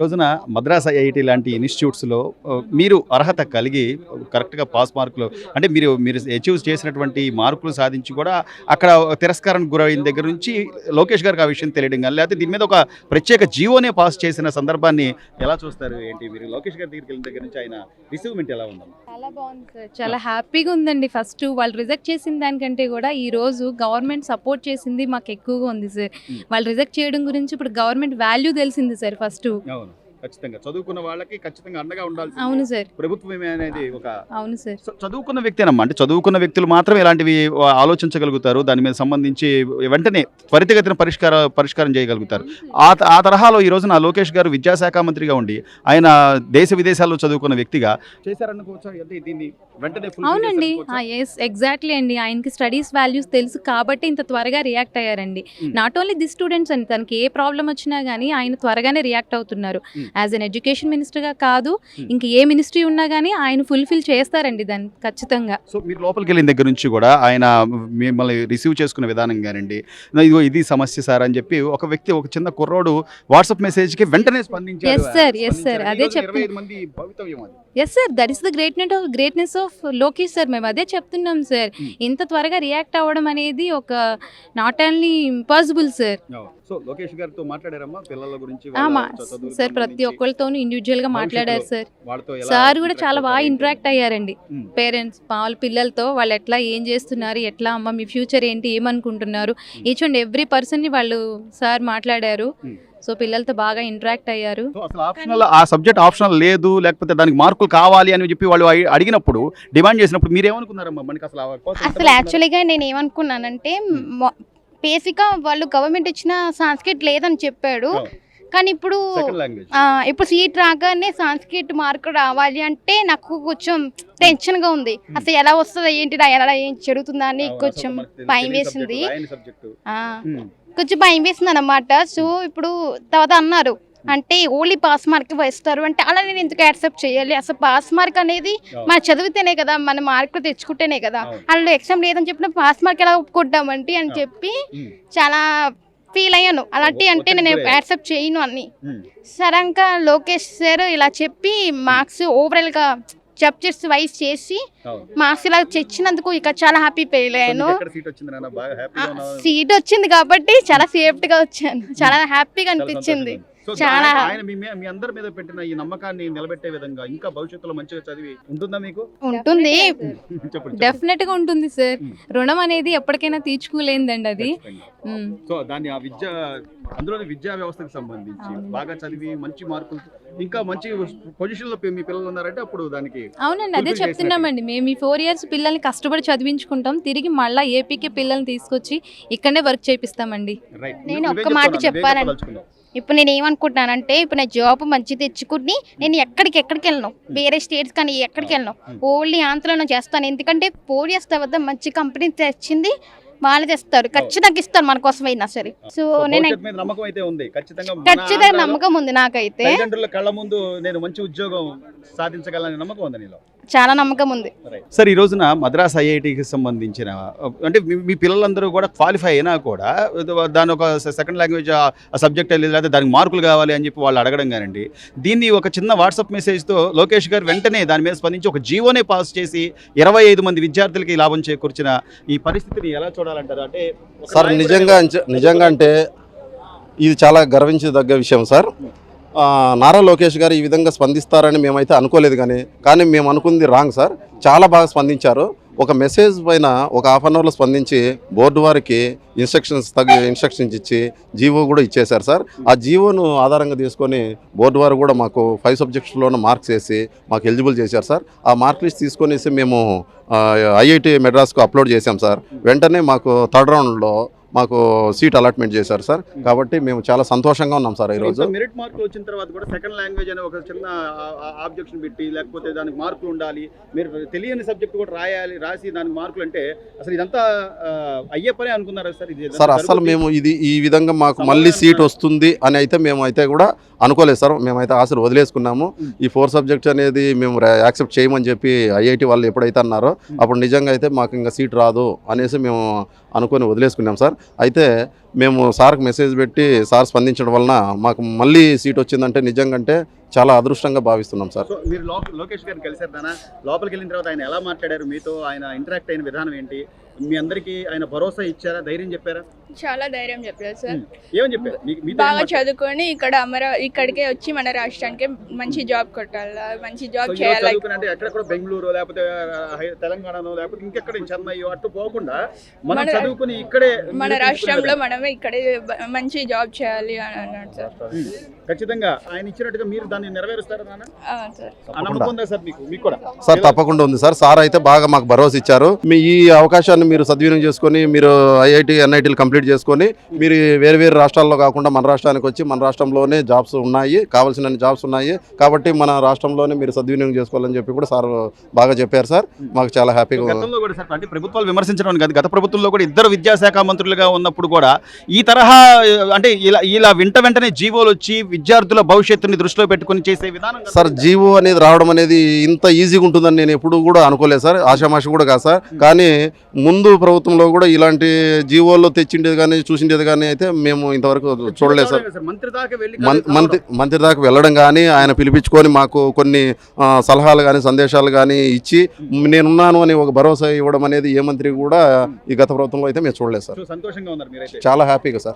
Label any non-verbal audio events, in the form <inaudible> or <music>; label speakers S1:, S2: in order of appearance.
S1: రోజున మద్రాస్ ఐఐటి లాంటి ఇన్స్టిట్యూట్స్లో మీరు అర్హత కలిగి కరెక్ట్గా పాస్ మార్కులు అంటే మీరు మీరు అచీవ్ చేసినటువంటి మార్కులు సాధించి కూడా అక్కడ తిరస్కారానికి గురైన దగ్గర నుంచి లోకేష్ గారికి ఆ విషయం తెలియడం కానీ లేకపోతే దీని మీద ఒక ప్రత్యేక జీవోనే పాస్ చేసిన సందర్భాన్ని ఎలా చూస్తారు ఏంటి? మీరు లోకేష్ గారి దగ్గరికి వెళ్ళిన దగ్గర నుంచి ఆయన రిసీవ్మెంట్ ఎలా ఉందన్న
S2: చాలా బాగుంది సార్. చాలా హ్యాపీగా ఉందండి. ఫస్ట్ వాళ్ళు రిజెక్ట్ చేసిన దానికంటే కూడా ఈ రోజు గవర్నమెంట్ సపోర్ట్ చేసింది మాకు ఎక్కువగా ఉంది సార్. వాళ్ళు రిజెక్ట్ చేయడం గురించి ఇప్పుడు గవర్నమెంట్ వాల్యూ తెలిసింది సార్ ఫస్ట్.
S1: ఖచ్చితంగా. చదువుకున్న వాళ్ళకి ఖచ్చితంగా అండగా ఉండాలి
S2: అవును సార్.
S1: ప్రభుత్వమే అనేది ఒక
S2: అవును సార్.
S1: చదువుకున్న వ్యక్తేనమ్మా. అంటే చదువుకున్న వ్యక్తులు మాత్రం ఇలాంటివి ఆలోచించగలుగుతారు? దాని మీద సంబంధించి వెంటనే త్వరితగతిన పరిష్కార పరిష్కారం చేయగలుగుతారు. ఆ ఆ తరహాలో ఈ రోజున లోకేష్ గారు విద్యాశాఖ మంత్రిగా ఉండి ఆయన దేశ విదేశాల్లో చదువుకున్న వ్యక్తిగా చేశారనుకోవచ్చా అంటే దీన్ని వెంటనే
S2: అవునండి? ఎస్ ఎగ్జాక్ట్లీ అండి. ఆయనకి స్టడీస్ వాల్యూస్ తెలుసు కాబట్టి ఇంత త్వరగా రియాక్ట్ అయ్యారండి. నాట్ ఓన్లీ ది స్టూడెంట్స్ అండి తనకి ఏ ప్రాబ్లం వచ్చినా కానీ ఆయన త్వరగానే రియాక్ట్ అవుతున్నారు. యాజ్ అన్ ఎడ్యుకేషన్ మినిస్టర్గా కాదు
S1: Hmm.
S2: ఇంక ఏ మినిస్ట్రీ ఉన్నా కానీ ఆయన ఫుల్ఫిల్ చేస్తారండి దాన్ని ఖచ్చితంగా
S1: సో మీరు లోపలికి వెళ్ళిన దగ్గర నుంచి కూడా ఆయన మిమ్మల్ని రిసీవ్ చేసుకునే విధానం కానివ్వండి ఇదిగో ఇది సమస్య సార్ అని చెప్పి ఒక వ్యక్తి ఒక చిన్న కుర్రోడు వాట్సాప్ మెసేజ్కి వెంటనే స్పందించారు
S2: sir. Yes, sir.
S1: స్పందించారు.
S2: అదే
S1: ఈ రోజున
S2: చెప్తున్నా.
S1: 25 మంది భవితవ్యం అది
S2: yes sir that is the greatness of greatness of Lokesh sir మేము అదే చెప్తున్నాం సార్
S1: Hmm.
S2: ఇంత త్వరగా రియాక్ట్ అవ్వడం అనేది ఒక not only impossible sir
S1: so Lokesh గారితో మాట్లాడారమ్మా? పిల్లల గురించి
S2: సార్ ప్రతి ఒక్కరితోనూ ఇండివిజువల్గా మాట్లాడారు సార్.
S1: వాళ్ళతో ఎలా
S2: సార్ కూడా చాలా బాగా ఇంటరాక్ట్ అయ్యారండి. పేరెంట్స్ వాళ్ళ పిల్లలతో వాళ్ళు ఎట్లా ఏం చేస్తున్నారు ఎట్లా అమ్మ మీ ఫ్యూచర్ ఏంటి ఏమనుకుంటున్నారు. ఈచ్ అండ్ ఎవ్రీ పర్సన్ని వాళ్ళు సార్ మాట్లాడారు. సో పిల్లలతో బాగా ఇంటరాక్ట్ అయ్యారు.
S1: సో అసలు ఆప్షనల్ ఆ సబ్జెక్ట్ ఆప్షనల్ లేదు లేకపోతే దానికి మార్కులు కావాలి అని చెప్పి వాళ్ళు అడి- అడిగినప్పుడు డిమాండ్ చేసినప్పుడు మీరు ఏమనుకున్నారమ్మా? మనకి అసలు
S3: అసలు యాక్చువల్గా నేను ఏమనుకున్నానంటే బేసిక్గా వాళ్ళు గవర్నమెంట్ ఇచ్చిన సంస్కృత్ లేదని చెప్పాడు. కానీ ఇప్పుడు ఇప్పుడు సీట్ రాగానే సంస్కృత్ మార్క్ రావాలి అంటే నాకు కొంచెం టెన్షన్గా ఉంది. అసలు ఎలా వస్తుందా ఏంటి? ఎలా ఏం జరుగుతుందా అని కొంచెం భయం వేసింది. కొంచెం భయం వేసింది అనమాట సో ఇప్పుడు తర్వాత అన్నారు. అంటే ఓన్లీ పాస్ మార్క్ వేస్తారు అంటే అలా నేను ఎందుకు యాక్సెప్ట్ చేయాలి? అసలు పాస్ మార్క్ అనేది మన చదివితేనే కదా మన మార్కులు తెచ్చుకుంటేనే కదా. వాళ్ళు ఎగ్జామ్ లేదని చెప్పిన పాస్ మార్క్ ఎలా ఒప్పుకుంటామంటే అని చెప్పి చాలా ఫీల్ అయ్యాను. అలాంటి
S1: ఒ-
S3: అంటే నేను. యాక్సెప్ట్ చేయను అని సడన్గా లోకేష్ సార్ ఇలా చెప్పి మార్క్స్ ఓవరాల్గా సబ్జెక్ట్స్ వైజ్ చేసి మార్క్స్ ఇలా తెచ్చినందుకు ఇక చాలా హ్యాపీ ఫీల్ అయ్యాను.
S1: సీట్ వచ్చింది
S3: కాబట్టి చాలా సేఫ్టీగా వచ్చాను. చాలా హ్యాపీగా అనిపించింది. చాలా-
S1: ఆయన- మీ అందరి మీద పెట్టిన ఈ నమ్మకాన్ని నిలబెట్టే విధంగా ఇంకా భవిష్యత్తులో మంచిగా చదివి ఉంటుందా మీకు
S3: ఉంటుంది. <laughs>
S2: డెఫినెట్గా ఉంటుంది సార్
S1: Hmm.
S2: రుణం అనేది ఎప్పటికైనా తీర్చుకోలేందండి అది.
S1: సో దాన్ని ఆ విద్య అందులోని విద్యా వ్యవస్థకు సంబంధించి. బాగా చదివి మంచి మార్కులు ఇంకా మంచి పొజిషన్లో మీ పిల్లలు ఉన్నారంటే అప్పుడు దానికి
S2: అవునండి అదే చెప్తున్నామండి. మేము ఈ ఫోర్ ఇయర్స్ పిల్లల్ని కష్టపడి చదివించుకుంటాం. తిరిగి మళ్ళీ ఏపీకి పిల్లల్ని తీసుకొచ్చి ఇక్కడనే వర్క్ చేపిస్తామండి.
S1: రైట్
S3: నేను ఒక్క మాట చెప్పాలని- ఇప్పుడు నేను ఏమనుకుంటున్నానంటే ఇప్పుడు నా జాబ్ మంచి తెచ్చుకుని నేను ఎక్కడికి ఎక్కడికి వెళ్ళను? వేరే స్టేట్స్ కానీ ఎక్కడికి వెళ్ళను? ఓన్లీ ఆంధ్రలో చేస్తాను. ఎందుకంటే ఫోర్ ఇయర్స్ తర్వాత మంచి కంపెనీ తెచ్చింది వాళ్ళు తెస్తారు ఖచ్చితంగా ఇస్తారు మన కోసం అయినా సరే సో నేను
S1: నమ్మకం అయితే ఉంది. ఖచ్చితంగా
S3: నమ్మకం ఉంది నాకైతే.
S1: కళ్ళ ముందు నేను మంచి ఉద్యోగం సాధించగలనని నమ్మకం ఉంది నీలో.
S3: చాలా నమ్మకం ఉంది.
S1: సార్ ఈ రోజున మద్రాస్ ఐఐటికి సంబంధించిన అంటే మీ- మీ పిల్లలందరూ కూడా క్వాలిఫై అయినా కూడా దాని ఒక సెకండ్ లాంగ్వేజ్ ఆ సబ్జెక్ట్ లేదా దానికి మార్కులు కావాలి అని చెప్పి వాళ్ళు అడగడం కానండి. దీన్ని ఒక చిన్న వాట్సాప్ మెసేజ్తో లోకేష్ గారు వెంటనే దాని మీద స్పందించి ఒక జీవోనే పాస్ చేసి ఇరవై ఐదు మంది విద్యార్థులకి లాభం చేకూర్చిన ఈ పరిస్థితిని ఎలా చూడాలంటారు? అంటే
S4: సార్ నిజంగా నిజంగా అంటే ఇది చాలా గర్వించదగ్గ విషయం సార్. నారా లోకేష్ గారు ఈ విధంగా స్పందిస్తారని మేమైతే అనుకోలేదు కానీ కానీ మేము అనుకుంది రాంగ్ సార్. చాలా బాగా స్పందించారు. ఒక మెసేజ్ పైన ఒక హాఫ్ అన్ అవర్లో స్పందించి బోర్డు వారికి ఇన్స్ట్రక్షన్స్ తగ్గ ఇన్స్ట్రక్షన్స్ ఇచ్చి జీవో కూడా ఇచ్చేశారు సార్. ఆ జీవోను ఆధారంగా తీసుకొని బోర్డు వారు కూడా మాకు ఫైవ్ సబ్జెక్ట్స్లోనూ మార్క్స్ వేసి మాకు ఎలిజిబుల్ చేశారు సార్. ఆ మార్క్ లిస్ట్ తీసుకొనేసి మేము ఐఐటి మెడ్రాస్కు అప్లోడ్ చేశాం సార్. వెంటనే మాకు థర్డ్ రౌండ్లో మాకు సీట్ అలాట్మెంట్ చేశారు సార్. కాబట్టి మేము చాలా సంతోషంగా ఉన్నాం సార్ ఈరోజు.
S1: మెరిట్ మార్కులు వచ్చిన తర్వాత కూడా సెకండ్ లాంగ్వేజ్ అనే ఒక చిన్న ఆబ్జెక్షన్ పెట్టి లేకపోతే దానికి మార్కులు ఉండాలి. మీరు తెలియని సబ్జెక్ట్ కూడా రాయాలి రాసి దానికి మార్కులు అంటే అసలు ఇదంతా అయ్యే పనే అనుకున్నారా సార్? ఇది
S4: సార్ అసలు? మేము ఇది ఈ విధంగా మాకు మళ్ళీ సీట్ వస్తుంది అని అయితే మేము అయితే కూడా అనుకోలేదు సార్. మేమైతే ఆశలు వదిలేసుకున్నాము. ఈ ఫోర్ సబ్జెక్ట్స్ అనేది మేము యాక్సెప్ట్ చేయమని చెప్పి ఐఐటి వాళ్ళు ఎప్పుడైతే అన్నారో. అప్పుడు నిజంగా అయితే మాకు ఇంకా సీట్ రాదు అనేసి మేము అనుకొని వదిలేసుకున్నాం సార్. అయితే మేము సార్కి మెసేజ్ పెట్టి సార్ స్పందించడం వలన మాకు మళ్ళీ సీట్ వచ్చిందంటే నిజంగా చాలా అదృష్టంగా భావిస్తున్నాం సార్.
S1: మీరు లోకేష్ గారిని కలిసారు దానా లోపలికి వెళ్ళిన తర్వాత ఆయన ఎలా మాట్లాడారు? మీతో ఆయన ఇంటరాక్ట్ అయిన విధానం ఏంటి? మీ అందరికీ ఆయన భరోసా ఇచ్చారా? ధైర్యం చెప్పారా?
S5: చాలా ధైర్యం చెప్పారు సార్.
S1: ఏమని చెప్పారు? మీకు మీతో ఏం
S5: బాగా
S1: మాట్లాడారు?
S5: చదువుకొని ఇక్కడ అమర ఇక్కడికే వచ్చి మన రాష్ట్రానికి మంచి జాబ్ కొట్టాలా మంచి
S1: సో
S5: జాబ్
S1: ఈరోజు
S5: చేయాలి?
S1: చదువుకుని అంటే ఎక్కడెక్కడ బెంగళూరు లేకపోతే ఆ, హై- తెలంగాణలో లేకపోతే ఇంకెక్కడ చెన్నై అటు పోకుండా మనం
S5: మన-
S1: చదువుకుని ఇక్కడే
S5: మన
S1: నిరూపించుకునే
S5: రాష్ట్రంలో. మనమే ఇక్కడే బ- మంచి జాబ్ చేయాలి అని అన్నాడు సార్.
S1: ఉమ్. ఖచ్చితంగా ఆయన ఇచ్చినట్టుగా మీరు దాన్ని నెరవేరుస్తారా నాన్న?
S5: ఆ, సార్.
S1: ఆ నమ్మకం ఉందా సార్ మీకు? మీకు కూడా?
S4: సార్ తప్పకుండా ఉంది సార్. సార్ అయితే బాగా మాకు భరోసా ఇచ్చారు. మీ ఈ అవకాశాన్ని మీరు సద్వినియోగం చేసుకొని మీరు ఐఐటి ఎన్ఐటీలు కంప్లీట్ చేసుకొని మీరు వేరు వేరు రాష్ట్రాల్లో కాకుండా మన రాష్ట్రానికి వచ్చి మన రాష్ట్రంలోనే జాబ్స్ ఉన్నాయి కావాల్సిన జాబ్స్ ఉన్నాయి. కాబట్టి మన రాష్ట్రంలోనే మీరు సద్వినియోగం చేసుకోవాలని చెప్పి కూడా సార్ బాగా చెప్పారు సార్. మాకు చాలా హ్యాపీగా
S1: అంటే ప్రభుత్వాలు విమర్శించడం కాదు గత ప్రభుత్వంలో కూడా ఇద్దరు విద్యాశాఖ మంత్రులుగా ఉన్నప్పుడు కూడా ఈ తరహా అంటే ఇలా ఇలా వెంట వెంటనే జీవోలు వచ్చి విద్యార్థుల భవిష్యత్తుని దృష్టిలో పెట్టుకొని చేసే విధానం.
S4: సార్ జీవో అనేది రావడం అనేది ఇంత ఈజీగా ఉంటుందని నేను ఎప్పుడు కూడా అనుకోలేదు సార్ ఆషామాషి కూడా కాదు సార్. కానీ ముందు ప్రభుత్వంలో కూడా ఇలాంటి జీవోల్లో తెచ్చిండేది కానీ చూసిండేది కానీ అయితే మేము ఇంతవరకు చూడలేదు సార్.
S1: మంత్రి
S4: మంత్రి దాకా వెళ్ళడం కానీ ఆయన పిలిపించుకొని మాకు కొన్ని సలహాలు కానీ సందేశాలు కానీ ఇచ్చి నేనున్నాను అని ఒక భరోసా ఇవ్వడం అనేది ఏ మంత్రి కూడా ఈ గత ప్రభుత్వంలో అయితే మేము చూడలేదు సార్.
S1: సంతోషంగా ఉన్నారు మీరైతే.
S4: చాలా హ్యాపీగా సార్.